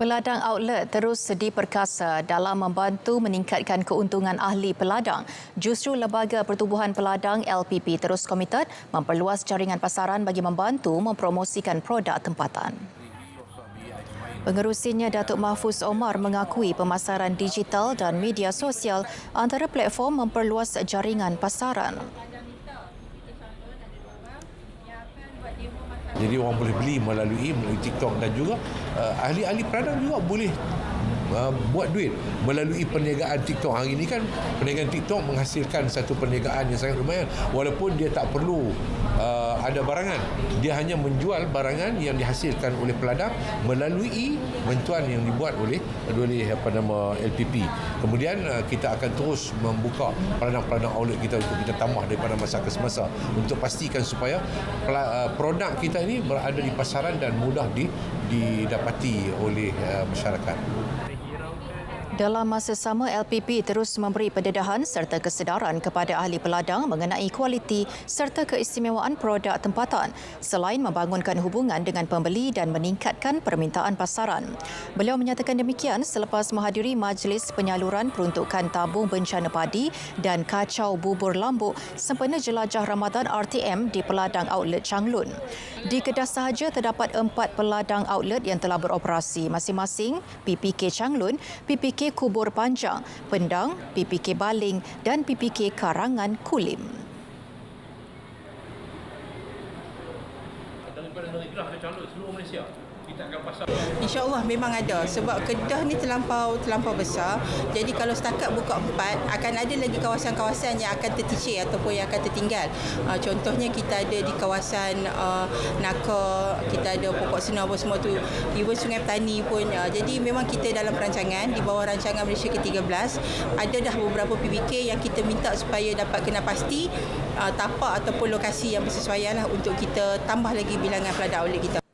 Peladang outlet terus diperkasa dalam membantu meningkatkan keuntungan ahli peladang. Justru Lembaga Pertubuhan Peladang LPP terus komited memperluas jaringan pasaran bagi membantu mempromosikan produk tempatan. Pengerusinya Datuk Mahfuz Omar mengakui pemasaran digital dan media sosial antara platform memperluas jaringan pasaran. Jadi orang boleh beli melalui melalui TikTok dan juga uh, ahli-ahli peradang juga boleh uh, buat duit melalui perniagaan TikTok. Hari ini kan perniagaan TikTok menghasilkan satu perniagaan yang sangat lumayan walaupun dia tak perlu uh, ada barangan. Dia hanya menjual barangan yang dihasilkan oleh peladang melalui bantuan yang dibuat oleh oleh apa nama LPP. Kemudian uh, kita akan terus membuka peladang-peladang outlet kita untuk kita tambah daripada masa ke semasa untuk pastikan supaya uh, produk kita ini berada di pasaran dan mudah di, didapati oleh uh, masyarakat. Dalam masa sama, LPP terus memberi pendedahan serta kesedaran kepada ahli peladang mengenai kualiti serta keistimewaan produk tempatan selain membangunkan hubungan dengan pembeli dan meningkatkan permintaan pasaran. Beliau menyatakan demikian selepas menghadiri majlis penyaluran peruntukan tabung bencana padi dan kacau bubur lambuk sempena jelajah Ramadan RTM di Peladang Outlet Changlun. Di Kedah sahaja terdapat empat peladang outlet yang telah beroperasi masing-masing PPK Changlun, PPK Kubur Panjang, Pendang, PPK Baling dan PPK Karangan Kulim. daripada negara ada calon seluruh Malaysia InsyaAllah memang ada sebab Kedah ni terlampau terlampau besar. Jadi kalau setakat buka empat akan ada lagi kawasan-kawasan yang akan terticir ataupun yang akan tertinggal. Uh, contohnya kita ada di kawasan uh, Naka, kita ada Pokok Senar apa semua tu. Even Sungai Petani pun. Uh, jadi memang kita dalam perancangan di bawah rancangan Malaysia ke-13 ada dah beberapa PBK yang kita minta supaya dapat kena pasti uh, tapak ataupun lokasi yang bersesuaian lah untuk kita tambah lagi bilangan peladang outlet kita.